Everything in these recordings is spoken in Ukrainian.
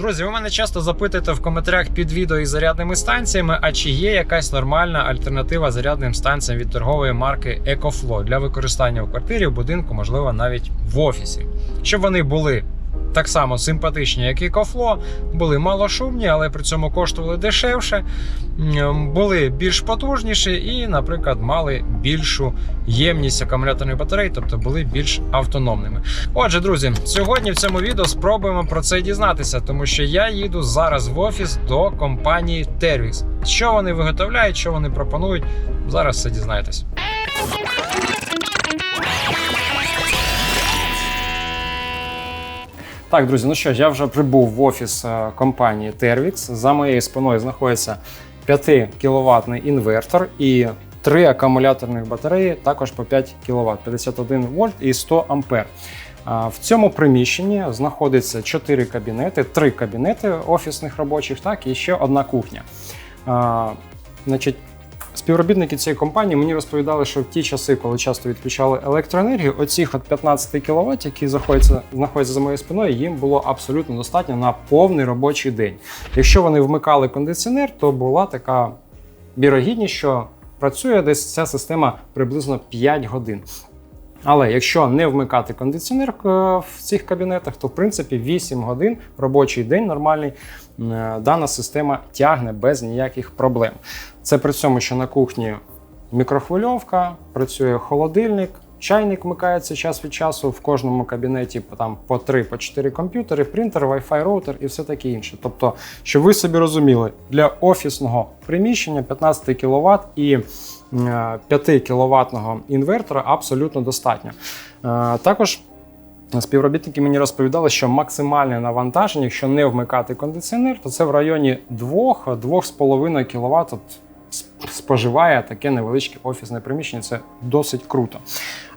Друзі, ви мене часто запитуєте в коментарях під відео із зарядними станціями, а чи є якась нормальна альтернатива зарядним станціям від торгової марки EcoFlow для використання в квартирі, в будинку, можливо, навіть в офісі. Щоб вони були так само симпатичні, як і EcoFlow, були малошумні, але при цьому коштували дешевше, були більш потужніші і, наприклад, мали більшу ємність акумуляторної батареї, тобто були більш автономними. Отже, друзі, сьогодні в цьому відео спробуємо про це дізнатися, тому що я їду зараз в офіс до компанії Tervix. Що вони виготовляють, що вони пропонують, зараз все дізнаєтесь. Так, друзі, ну що ж, я вже прибув в офіс е, компанії Tervix. За моєю спиною знаходиться 5 кВт інвертор і три акумуляторних батареї, також по 5 кВт, 51 вольт і 100 ампер. В цьому приміщенні знаходиться 4 кабінети, 3 кабінети офісних робочих, так і ще одна кухня. Значить, Співробітники цієї компанії мені розповідали, що в ті часи, коли часто відключали електроенергію, оцих от 15 кВт, які знаходяться, знаходяться за моєю спиною, їм було абсолютно достатньо на повний робочий день. Якщо вони вмикали кондиціонер, то була така вірогідність, що працює десь ця система приблизно 5 годин. Але якщо не вмикати кондиціонер е, в цих кабінетах, то в принципі 8 годин робочий день нормальний е, дана система тягне без ніяких проблем. Це при цьому, що на кухні мікрохвильовка, працює холодильник, чайник вмикається час від часу в кожному кабінеті там по 3 по 4 комп'ютери, принтер, Wi-Fi роутер і все таке інше. Тобто, щоб ви собі розуміли, для офісного приміщення 15 кВт і 5 кВт інвертора абсолютно достатньо. Е, Також співробітники мені розповідали, що максимальне навантаження, якщо не вмикати кондиціонер, то це в районі 2-2,5 кВт споживає таке невеличке офісне приміщення. Це досить круто.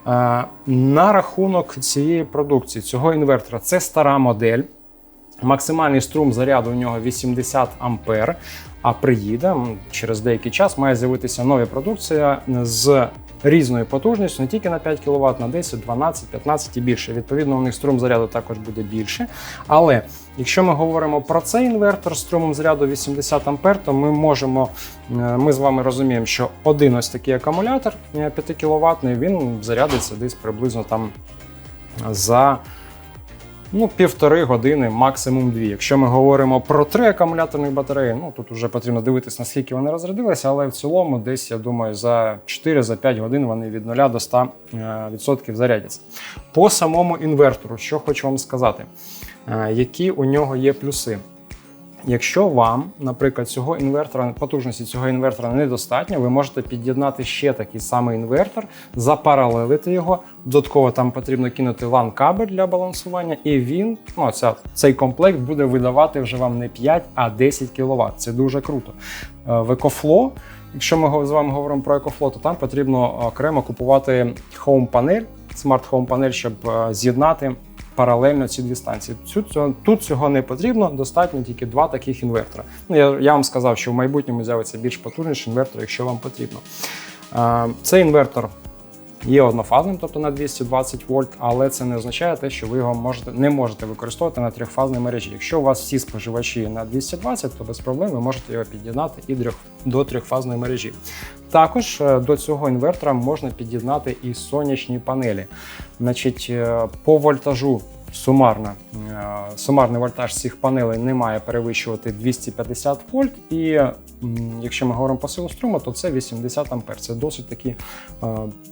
Е, На рахунок цієї продукції, цього інвертора, це стара модель. Максимальний струм заряду у нього 80 ампер. А приїде через деякий час має з'явитися нова продукція з різною потужністю, не тільки на 5 кВт, на 10, 12, 15 і більше. Відповідно, у них струм заряду також буде більше. Але якщо ми говоримо про цей інвертор струмом заряду 80 ампер, то ми можемо, е, ми з вами розуміємо, що один ось такий акумулятор 5 кВт, він зарядиться десь приблизно там за ну, півтори години, максимум дві. Якщо ми говоримо про три акумуляторні батареї, ну тут вже потрібно дивитися, наскільки вони розрядилися, але в цілому, десь я думаю, за 4-5 годин вони від 0 до 100% е, зарядяться. По самому інвертору, що хочу вам сказати, Е, які у нього є плюси. Якщо вам, наприклад, цього інвертора потужності цього інвертора недостатньо, ви можете під'єднати ще такий самий інвертор, запаралелити його. Додатково там потрібно кинути LAN кабель для балансування, і він, ну ця, цей комплект буде видавати вже вам не 5, а 10 кВт. Це дуже круто. Е, В EcoFlow, якщо ми з вами говоримо про EcoFlow, то там потрібно окремо купувати Home панель, смарт Home панель, щоб е, з'єднати паралельно ці дві станції. Тут цього- тут цього не потрібно, достатньо тільки два таких інвертора. Ну, я, я вам сказав, що в майбутньому з'явиться більш потужніший інвертор, якщо вам потрібно. Е, Цей інвертор є однофазним, тобто на 220 вольт, але це не означає те, що ви його можете, не можете використовувати на трьохфазній мережі. Якщо у вас всі споживачі на 220, то без проблем ви можете його під'єднати і до трьохфазної мережі. Також е, до цього інвертора можна під'єднати і сонячні панелі. Значить, е, по вольтажу сумарно, е, сумарний вольтаж цих панелей не має перевищувати 250 вольт. І якщо ми говоримо по силу струму, то це 80 ампер. Це досить такий е,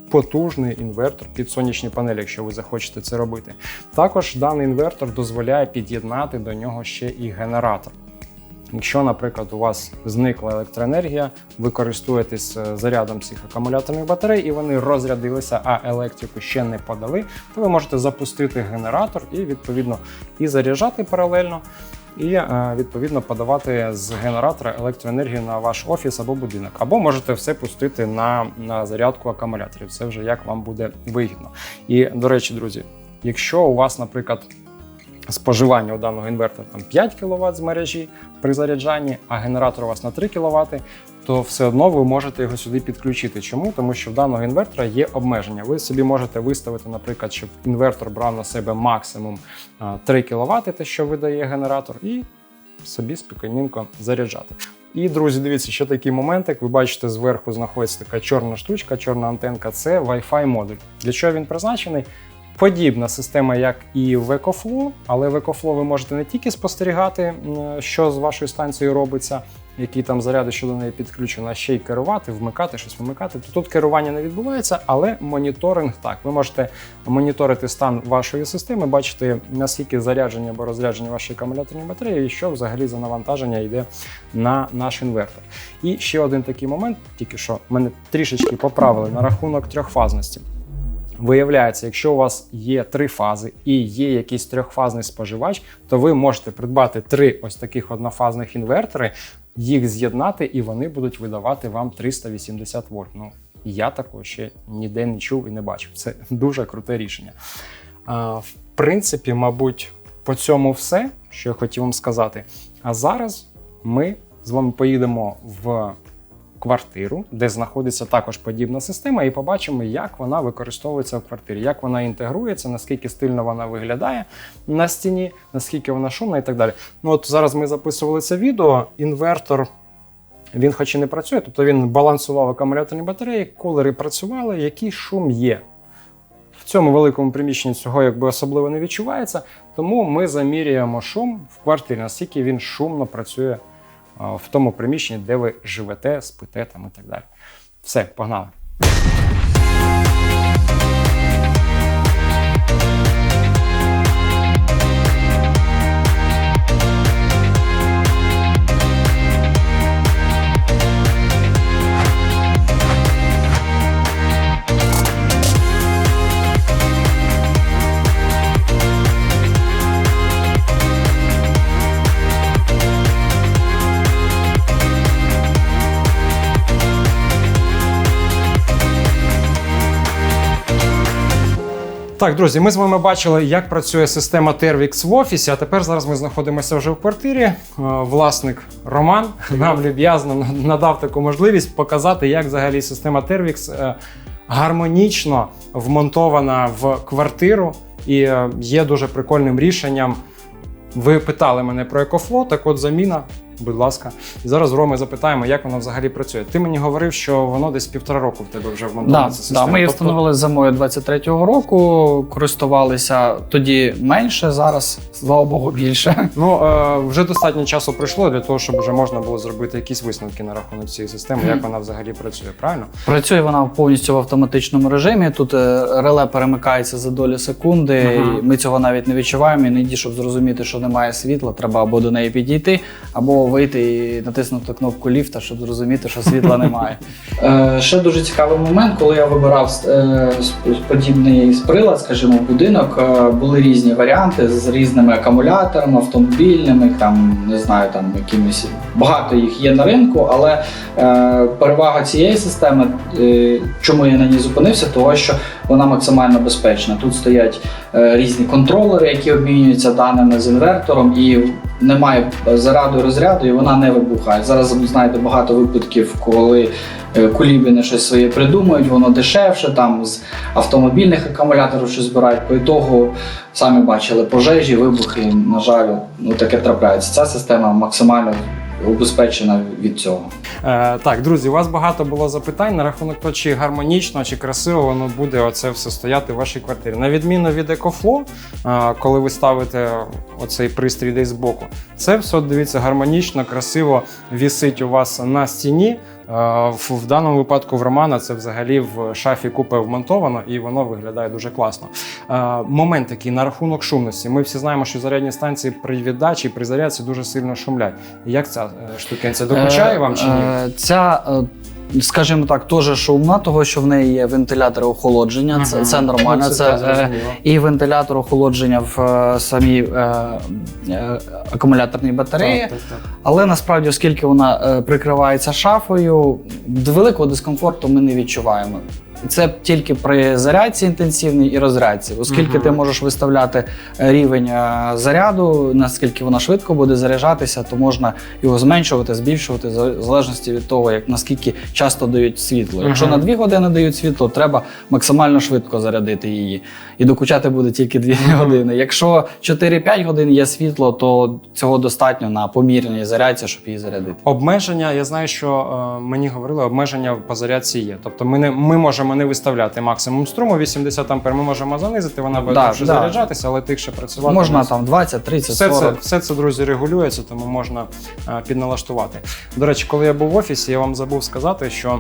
потужний інвертор під сонячні панелі, якщо ви захочете це робити. Також даний інвертор дозволяє під'єднати до нього ще і генератор. Якщо, наприклад, у вас зникла електроенергія, ви користуєтесь е, зарядом цих акумуляторних батарей, і вони розрядилися, а електрику ще не подали, то ви можете запустити генератор і відповідно і заряджати паралельно, і е, відповідно подавати з генератора електроенергію на ваш офіс або будинок. Або можете все пустити на, на зарядку акумуляторів. Це вже як вам буде вигідно. І до речі, друзі, якщо у вас, наприклад, споживання у даного інвертора там 5 кВт з мережі при заряджанні, а генератор у вас на 3 кВт, то все одно ви можете його сюди підключити. Чому? Тому що в даного інвертора є обмеження. Ви собі можете виставити, наприклад, щоб інвертор брав на себе максимум 3 кВт, те, що видає генератор, і собі спокійненько заряджати. І, друзі, дивіться, ще такий моментик. Ви бачите, зверху знаходиться така чорна штучка, чорна антенка це Wi-Fi модуль. Для чого він призначений? Подібна система, як і в EcoFlow, але в EcoFlow ви можете не тільки спостерігати, що з вашою станцією робиться, які там заряди, що до неї підключено, а ще й керувати, вмикати, щось вимикати. То тут керування не відбувається, але моніторинг так. Ви можете моніторити стан вашої системи, бачити, наскільки зарядження або розрядження вашої акумуляторної батареї, і що взагалі за навантаження йде на наш інвертор. І ще один такий момент, тільки що мене трішечки поправили на рахунок трьохфазності. Виявляється, якщо у вас є три фази і є якийсь трьохфазний споживач, то ви можете придбати три ось таких однофазних інвертори, їх з'єднати, і вони будуть видавати вам 380 вольт. Ну я такого ще ніде не чув і не бачив. Це дуже круте рішення. А, в принципі, мабуть, по цьому все, що я хотів вам сказати. А зараз ми з вами поїдемо в квартиру, де знаходиться також подібна система, і побачимо, як вона використовується в квартирі, як вона інтегрується, наскільки стильно вона виглядає на стіні, наскільки вона шумна і так далі. Ну от зараз ми записували це відео. Інвертор. Він, хоч і не працює, тобто він балансував акумуляторні батареї, кулери працювали, який шум є. В цьому великому приміщенні цього якби особливо не відчувається, тому ми замірюємо шум в квартирі, наскільки він шумно працює в тому приміщенні, де ви живете, спите там і так далі. Все, погнали. Так, друзі, ми з вами бачили, як працює система Tervix в офісі. А тепер зараз ми знаходимося вже в квартирі. Е, Власник Роман нам люб'язно надав таку можливість показати, як взагалі система Tervix е, гармонічно вмонтована в квартиру і е, є дуже прикольним рішенням. Ви питали мене про EcoFlow, так от заміна, будь ласка. І зараз Роми запитаємо, як воно взагалі працює. Ти мені говорив, що воно десь півтора року в тебе вже вмонтована Да, ця система. да, ми її Тобто- встановили зимою 23-го року, користувалися тоді менше, зараз, слава Богу, більше. Ну е, вже достатньо часу пройшло для того, щоб вже можна було зробити якісь висновки на рахунок цієї системи, як вона взагалі працює, правильно? Працює вона повністю в автоматичному режимі. Тут е, реле перемикається за долі секунди. Ага. і Ми цього навіть не відчуваємо. Іноді, щоб зрозуміти, що немає світла, треба або до неї підійти, або вийти і натиснути кнопку ліфта, щоб зрозуміти, що світла немає. Е, ще дуже цікавий момент, коли я вибирав е, подібний прилад, скажімо, будинок, е, були різні варіанти з різними акумуляторами, автомобільними, там не знаю, там якимись багато їх є на ринку, але е, перевага цієї системи, чому я на ній зупинився, того що вона максимально безпечна. Тут стоять різні контролери, які обмінюються даними з інвертором, і немає заряду розряду, і вона не вибухає. Зараз знаєте багато випадків, коли е, кулібіни щось своє придумують, воно дешевше, там з автомобільних акумуляторів щось збирають. По ітогу самі бачили пожежі, вибухи. На жаль, ну таке трапляється. Ця система максимально убезпечена від цього. Е, так, друзі, у вас багато було запитань на рахунок того, чи гармонічно, чи красиво воно буде оце все стояти в вашій квартирі. На відміну від Екофло, е, коли ви ставите оцей пристрій десь збоку, це все дивіться гармонічно, красиво вісить у вас на стіні. Е, В, даному випадку в Романа це взагалі в шафі купе вмонтовано і воно виглядає дуже класно. Е, Момент такий на рахунок шумності. Ми всі знаємо, що зарядні станції при віддачі, при зарядці дуже сильно шумлять. Як ця е, штукенця докучає вам чи ні? Ця, скажімо так, теж шумна, того що в неї є вентилятор охолодження. Це, це нормально. Це, Це, теж е, і вентилятор охолодження в е, самій е, е, акумуляторній батареї. Так, так, так. Але насправді, оскільки вона прикривається шафою, великого дискомфорту ми не відчуваємо. Це тільки при зарядці інтенсивній і розрядці, оскільки Мгм. ти можеш виставляти е, рівень е, заряду, наскільки вона швидко буде заряджатися, то можна його зменшувати, збільшувати в залежності від того, як наскільки часто дають світло. Якщо на 2 години дають світло, треба максимально швидко зарядити її. І докучати буде тільки 2 години. Якщо 4-5 годин є світло, то цього достатньо на помірній зарядці, щоб її зарядити. Обмеження, я знаю, що е, мені говорили, обмеження по зарядці є. Тобто ми не ми можемо не виставляти максимум струму 80 ампер, ми можемо занизити, вона буде Да, довше да. заряджатися, але тихше працювати. Можна нас там 20, 30, все 40. це, все це, друзі, регулюється, тому можна е, підналаштувати. До речі, коли я був в офісі, я вам забув сказати, що.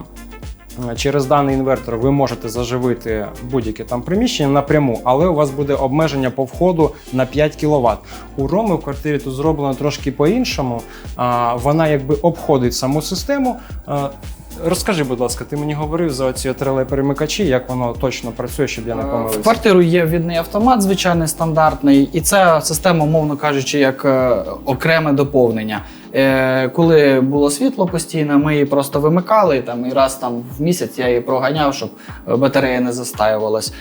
е, Через даний інвертор ви можете заживити будь-яке там приміщення напряму, але у вас буде обмеження по входу на 5 кВт. У Роми в квартирі тут зроблено трошки по-іншому. А, Вона якби обходить саму систему. Розкажи, будь ласка, ти мені говорив за ці реле перемикачі, як воно точно працює, щоб я не Е, В квартиру є відний автомат, звичайний стандартний, і це система, умовно кажучи, як е, окреме доповнення. Е, Коли було світло постійно, ми її просто вимикали там і раз там в місяць я її проганяв, щоб батарея не застаювалась.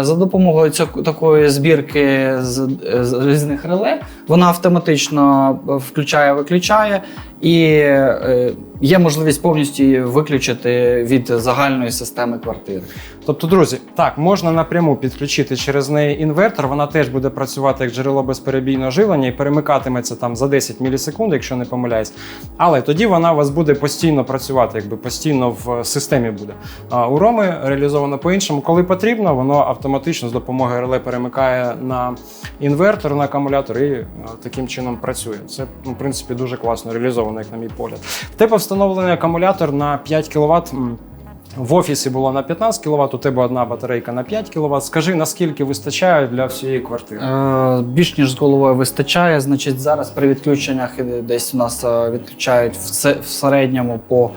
За допомогою цього такої збірки з, з різних реле вона автоматично включає-виключає, і е, є можливість повністю її виключити від загальної системи квартири. Тобто, друзі, так, можна напряму підключити через неї інвертор, вона теж буде працювати як джерело безперебійного живлення і перемикатиметься там за 10 мілісекунд, якщо не помиляюсь. Але тоді вона у вас буде постійно працювати, якби постійно в системі буде. А у Роми реалізовано по-іншому. Коли потрібно, воно автоматично з допомогою реле перемикає на інвертор, на акумулятор і таким чином працює. Це, ну, в принципі, дуже класно реалізовано, як на мій погляд. В тебе встановлений акумулятор на 5 кВт. В офісі було на 15 кВт, у тебе одна батарейка на 5 кВт. Скажи, наскільки вистачає для всієї квартири? Е, Більш ніж з головою вистачає. Значить, зараз при відключеннях е, десь у нас е, відключають в середньому по.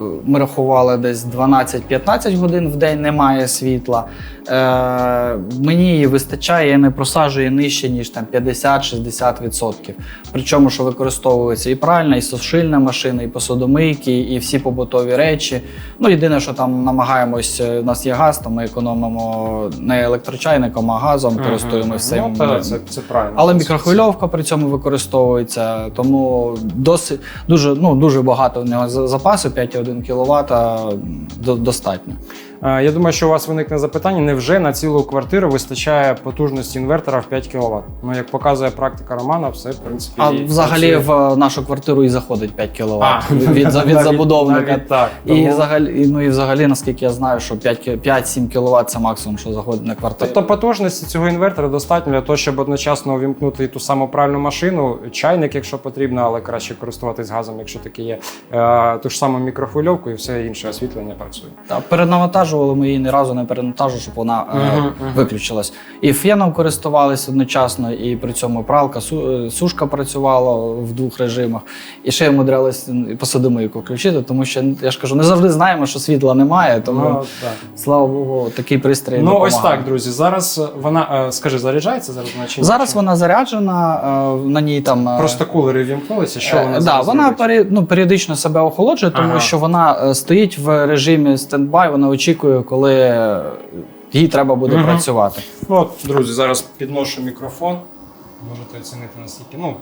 Е, ми рахували десь 12-15 годин в день немає світла. Е, Мені її вистачає, я не просаджую нижче, ніж там 50-60%. Причому, що використовується і пральна, і сушильна машина, і посудомийки, і всі побутові речі. Ну, Єдине, що там намагаємось, е, у нас є газ, то ми економимо не електрочайником, а газом, користуємося ага. цим. Ну, це, це правильно. Але мікрохвильовка при цьому використовується, тому досить дуже ну, дуже багато в нього запасу. 5 1 кВт достатньо. Е, Я думаю, що у вас виникне запитання: невже на цілу квартиру вистачає потужності інвертора в 5 кВт? Ну, як показує практика Романа, все в принципі. А і взагалі працює. в нашу квартиру і заходить 5 кВт А, від, від, від навіть- забудовника. навіть так. І Тому- взагалі, ну і взагалі, наскільки я знаю, що 5 5-7 кВт це максимум, що заходить на квартиру. Тобто потужності цього інвертора достатньо для того, щоб одночасно увімкнути і ту саму пральну машину, чайник, якщо потрібно, але краще користуватись газом, якщо таке є, е, ту ж саму мікрохвильовку і все інше освітлення працює. Та перенавантажували ми її ні разу не перенавантажували, щоб вона е, Мгм, мгм. виключилась. І феном користувалися одночасно, і при цьому пралка, су- е, сушка працювала в двох режимах. І ще умудрялись і посудомийку включити, тому що я ж кажу, не завжди знаємо, що світла немає, тому Ну, слава Богу, такий пристрій. ну ось так, друзі. Зараз вона, е, скажи, заряджається зараз вона чи? Зараз Чи- вона заряджена, е, на ній там. е, Просто кулери вімкнулися, що вона Е, да, зараз вона робить? пері, ну, періодично себе охолоджує, тому Ага. що вона е, стоїть в режимі стендбай, вона очікує, коли е, їй треба буде угу. працювати. Ну, от, друзі, зараз підношу мікрофон. Можете оцінити наскільки. Ну,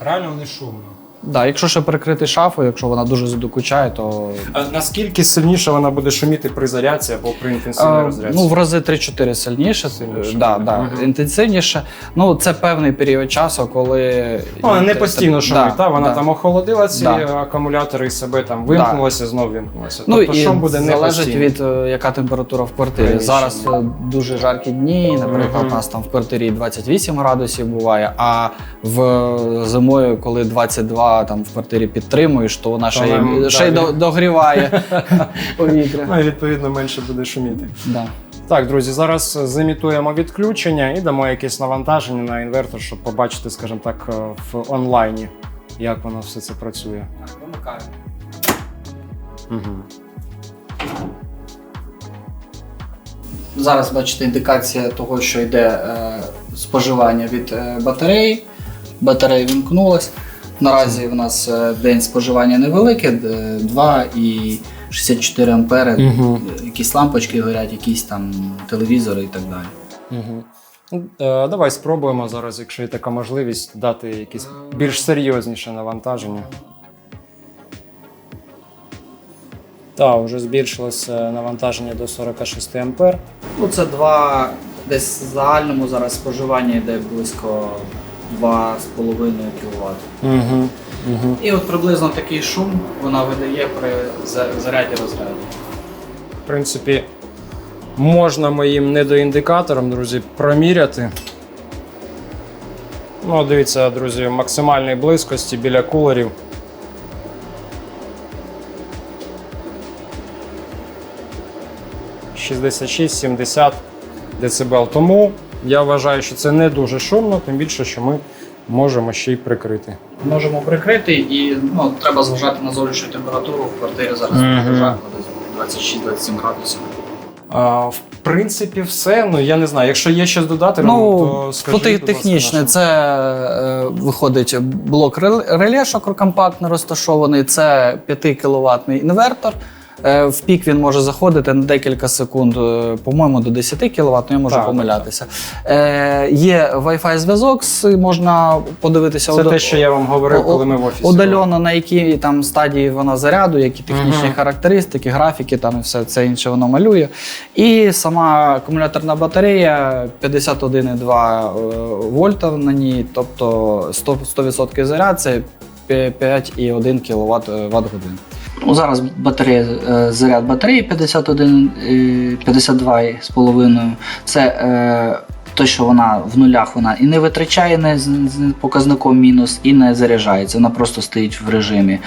реально не шумно. Да, якщо ще перекрити шафу, якщо вона дуже задокучає, то А наскільки сильніше вона буде шуміти при зарядці або при інтенсивній е, розрядці? ну, в рази 3-4 сильніше, Сильніше, да, так. да, Мгм. інтенсивніше. Ну, це певний період часу, коли. Ну, вона не постійно шумить, Да, та? вона да. там охолодила ці Да. акумулятори і себе там вимкнулася, знов вимкнулася. Ну тобто і шум буде не залежить постійний. від е, яка температура в квартирі. Приміщення. Зараз е, дуже жаркі дні. Наприклад, Мгм. у нас там в квартирі 28 градусів буває. А в е, зимою, коли 22 там в квартирі підтримуєш, то вона ще, й, ще й до- догріває повітря. Ну і відповідно менше буде шуміти. Да. Так, друзі, зараз зимітуємо відключення і дамо якесь навантаження на інвертор, щоб побачити, скажімо так, е, в онлайні, як воно все це працює. Угу. Зараз бачите індикація того, що йде е, споживання від е, батареї. Батарея вімкнулась. Наразі в нас е, день споживання невелике, д- 2 і 64 ампери, Мгм. якісь лампочки горять, якісь там телевізори і так далі. Угу. Давай спробуємо зараз, якщо є така можливість, дати якісь більш серйозніше навантаження. Так, вже збільшилося навантаження до 46 ампер. Ну, це два десь в загальному зараз споживання йде близько 2,5 кВт. Угу. Угу. І от приблизно такий шум вона видає при за- заряді розряду. В принципі, можна моїм недоіндикатором, друзі, проміряти. Ну, дивіться, друзі, максимальної близькості біля кулерів. Шістдесят 70 дБ. Тому я вважаю, що це не дуже шумно, тим більше, що ми можемо ще й прикрити. Можемо прикрити і ну, треба зважати на зовнішню температуру в квартирі зараз Мгм. жарко, десь 26-27 градусів. А, в принципі, все. Ну я не знаю. Якщо є щось додати, Ну, то будь ласка, технічне, це е, виходить блок рел- реле шокрокомпактно розташований, це 5 кВт інвертор. Е, В пік він може заходити на декілька секунд, е, по-моєму, до 10 кВт, я можу Так, помилятися. Е, є Wi-Fi зв'язок, можна подивитися Це ода- те, що я вам говорив, коли ми в офісі. були. удальоно, на якій там стадії вона заряду, які технічні Мгм. характеристики, графіки, там і все це інше воно малює. І сама акумуляторна батарея 51,2 е, вольта на ній, тобто 100%, 100% заряд це 5,1 кВт Вт годин. Ну, зараз батарея, е, заряд батареї 51, е, 52,5. Це е, те, що вона в нулях вона і не витрачає не з, з показником мінус, і не заряджається. Вона просто стоїть в режимі.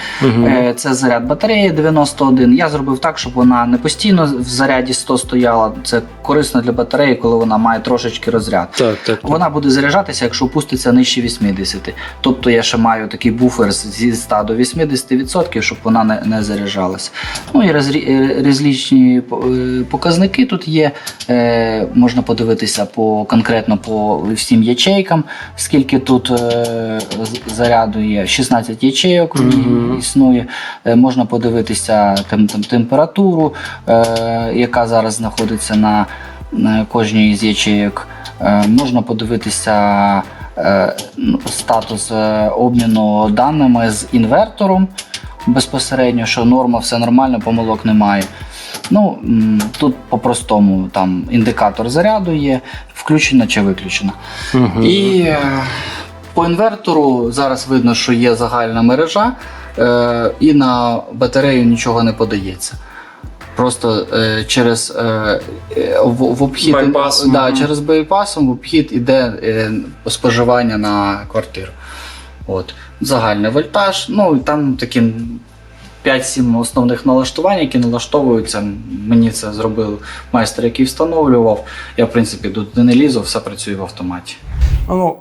Е, Це заряд батареї 91. Я зробив так, щоб вона не постійно в заряді 100 стояла. Це корисно для батареї, коли вона має трошечки розряд. Так, так. Вона буде заряджатися, якщо опуститься нижче 80. Тобто я ще маю такий буфер зі 100 до 80%, щоб вона не, не заряджалася. Ну і розрі- е, розлічні по- е, показники тут є. Е, можна подивитися по конкретно по всім ячейкам, скільки тут е, заряду є. 16 ячейок існує. Е, можна подивитися тем, тем, температуру, е, яка зараз знаходиться на, на кожній з ячейок. Е, можна подивитися е, ну, статус обміну даними з інвертором безпосередньо, що норма, все нормально, помилок немає. Ну, тут по-простому там індикатор заряду є, включена чи виключена. Мгм. І е, по інвертору зараз видно, що є загальна мережа, е, і на батарею нічого не подається. Просто е, через е, е, в, в обхід Байпас, да, через байпасом в обхід іде е, споживання на квартиру. От. Загальний вольтаж, ну і там такі 5-7 основних налаштувань, які налаштовуються. Мені це зробив майстер, який встановлював. Я, в принципі, туди не лізу, все працює в автоматі. Ну,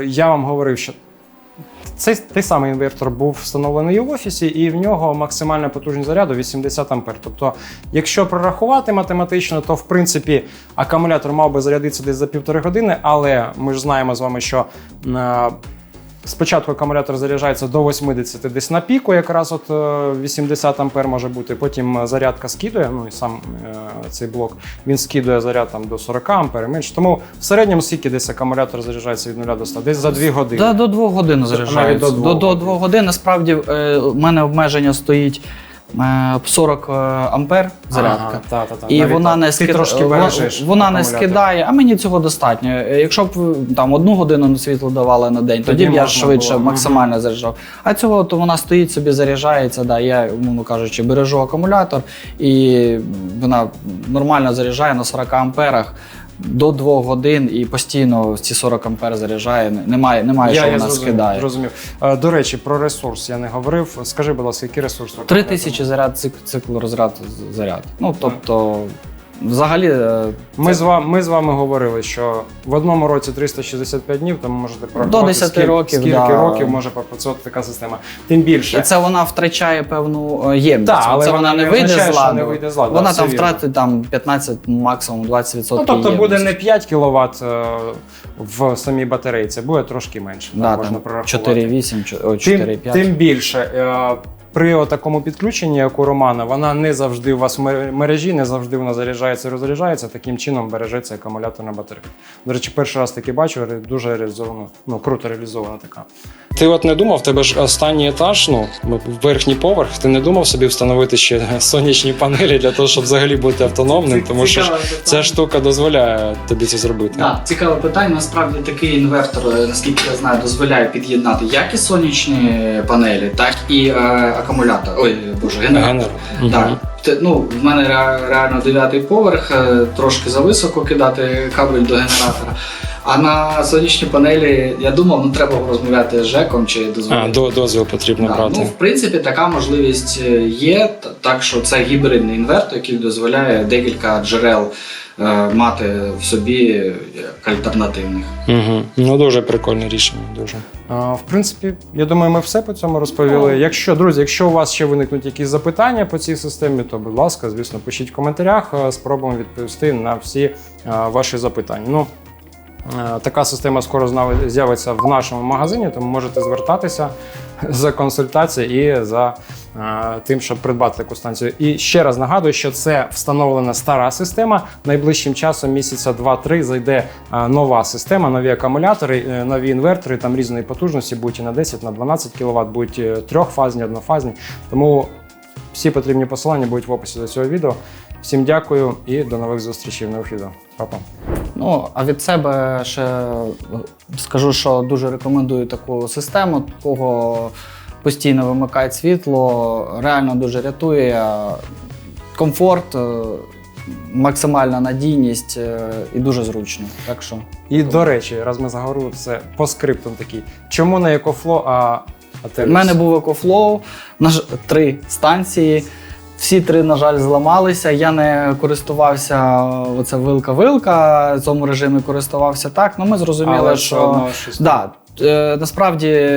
е, я вам говорив, що цей той самий інвертор був встановлений в офісі, і в нього максимальна потужність заряду 80 ампер. Тобто, якщо прорахувати математично, то в принципі акумулятор мав би зарядитися десь за півтори години, але ми ж знаємо з вами, що е, Спочатку акумулятор заряджається до 80 десь на піку, якраз от е, 80 ампер може бути. Потім е, зарядка скидує, ну і сам е, цей блок він скидує заряд там до 40 ампер і менше. Тому в середньому скільки десь акумулятор заряджається від 0 до 100? Десь за 2 години. Да, до двох годин заряджається. навіть до До, двох до, годин. двох годин. Насправді в мене обмеження стоїть е, 40 ампер зарядка. Ага, та, та, та. І Навіть вона не Ти скидає. трошки бережеш Вона не скидає, а мені цього достатньо. Е, Якщо б там одну годину на світло давали на день, тоді, Тоді б я швидше було. максимально заряджав. А цього то вона стоїть собі, заряджається. Да, я, умовно кажучи, бережу акумулятор, і вона нормально заряджає на 40 амперах. До 2 годин і постійно ці 40 ампер заряджає. Немає, немає що вона зрозумів, скидає. зрозумів. Е, До речі, про ресурс я не говорив. Скажи, будь ласка, який ресурс? у Три акумулятора? тисячі заряд цикл, розряд заряд. Ну тобто, взагалі, е, Ми з, вами, ми з вами говорили, що в одному році 365 днів, тому можете порахувати, 10 скільки, років, скільки да. років може попрацювати така система. Тим більше. І це вона втрачає певну е, ємність. Так, але це вона не вийде означає, з що ладу. не вийде з ладу, Вона все там вірно. втратить там 15, максимум 20% Ну, тобто буде не 5 кВт в самій батареї, це буде трошки менше. да, можна там прорахувати. 4,8, чи- о, Тим, 4,5. тим більше. е, при такому підключенні, як у Романа, вона не завжди у вас в мер- мережі, не завжди вона заряджається і розряджається. Таким чином бережеться акумуляторна батарея. До речі, перший раз таки бачу, дуже реалізовано, ну круто реалізована така. Ти от не думав, в тебе ж останній етаж, ну верхній поверх. Ти не думав собі встановити ще сонячні панелі для того, щоб взагалі бути автономним, тому що ж ця штука дозволяє тобі це зробити. Так, цікаве питання. Насправді такий інвертор, е, наскільки я знаю, дозволяє під'єднати як і сонячні панелі, так і е, акумулятор. Ой, боже, генератор. Генератор. Так, ну, в мене реально дев'ятий поверх, е, трошки зависоко кидати кабель до генератора. А на сонячні панелі я думав, ну треба розмовляти з ЖЕКом чи А, до, дозвіл потрібно Да, брати. Ну, в принципі, така можливість е, є, так що це гібридний інвертор, який дозволяє декілька джерел мати в собі як альтернативних. Угу. Ну дуже прикольне рішення. Дуже. А, в принципі, я думаю, ми все по цьому розповіли. Якщо, друзі, якщо у вас ще виникнуть якісь запитання по цій системі, то будь ласка, звісно, пишіть в коментарях. е, Спробуємо відповісти на всі е, ваші запитання. Ну, е, така система скоро з'явиться в нашому магазині, тому можете звертатися за консультацією і за е, тим, щоб придбати таку станцію. І ще раз нагадую, що це встановлена стара система. Найближчим часом, місяця 2-3, зайде е, нова система, нові акумулятори, е, нові інвертори, там різної потужності, будуть і на 10, на 12 кВт, будуть е, трьохфазні, однофазні. Тому всі потрібні посилання будуть в описі до цього відео. Всім дякую і до нових зустрічей в нових. Па-па. Ну, а від себе ще е, скажу, що дуже рекомендую таку систему, кого постійно вимикають світло, реально дуже рятує. Комфорт, е, максимальна надійність е, і дуже зручно. Так що І до речі, раз ми заговорили, це по скриптам такий. Чому не EcoFlow, а У мене був EcoFlow, на три станції. Всі три, на жаль, зламалися. Я не користувався оце вилка-вилка, в цьому режимі користувався так. Ну ми зрозуміли, Але що да, е, насправді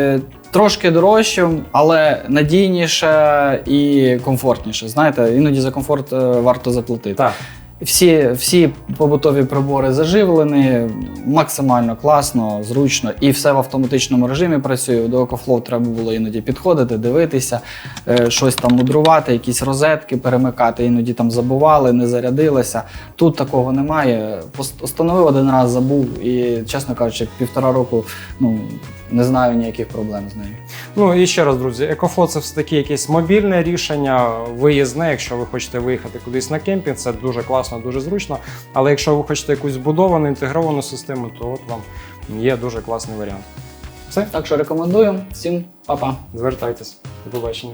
трошки дорожче, але надійніше і комфортніше. Знаєте, іноді за комфорт е, варто заплатити. Так. Всі, всі побутові прибори заживлені, максимально класно, зручно, і все в автоматичному режимі працює. До EcoFlow треба було іноді підходити, дивитися, е, щось там мудрувати, якісь розетки перемикати, іноді там забували, не зарядилося. Тут такого немає. Пос- один раз, забув, і, чесно кажучи, півтора року ну, не знаю ніяких проблем з нею. Ну і ще раз, друзі, екофло це все таки якесь мобільне рішення, виїзне. Якщо ви хочете виїхати кудись на кемпінг, це дуже класно, дуже зручно. Але якщо ви хочете якусь збудовану, інтегровану систему, то от вам є дуже класний варіант. Все, Так що рекомендую всім па-па. звертайтесь. До побачення.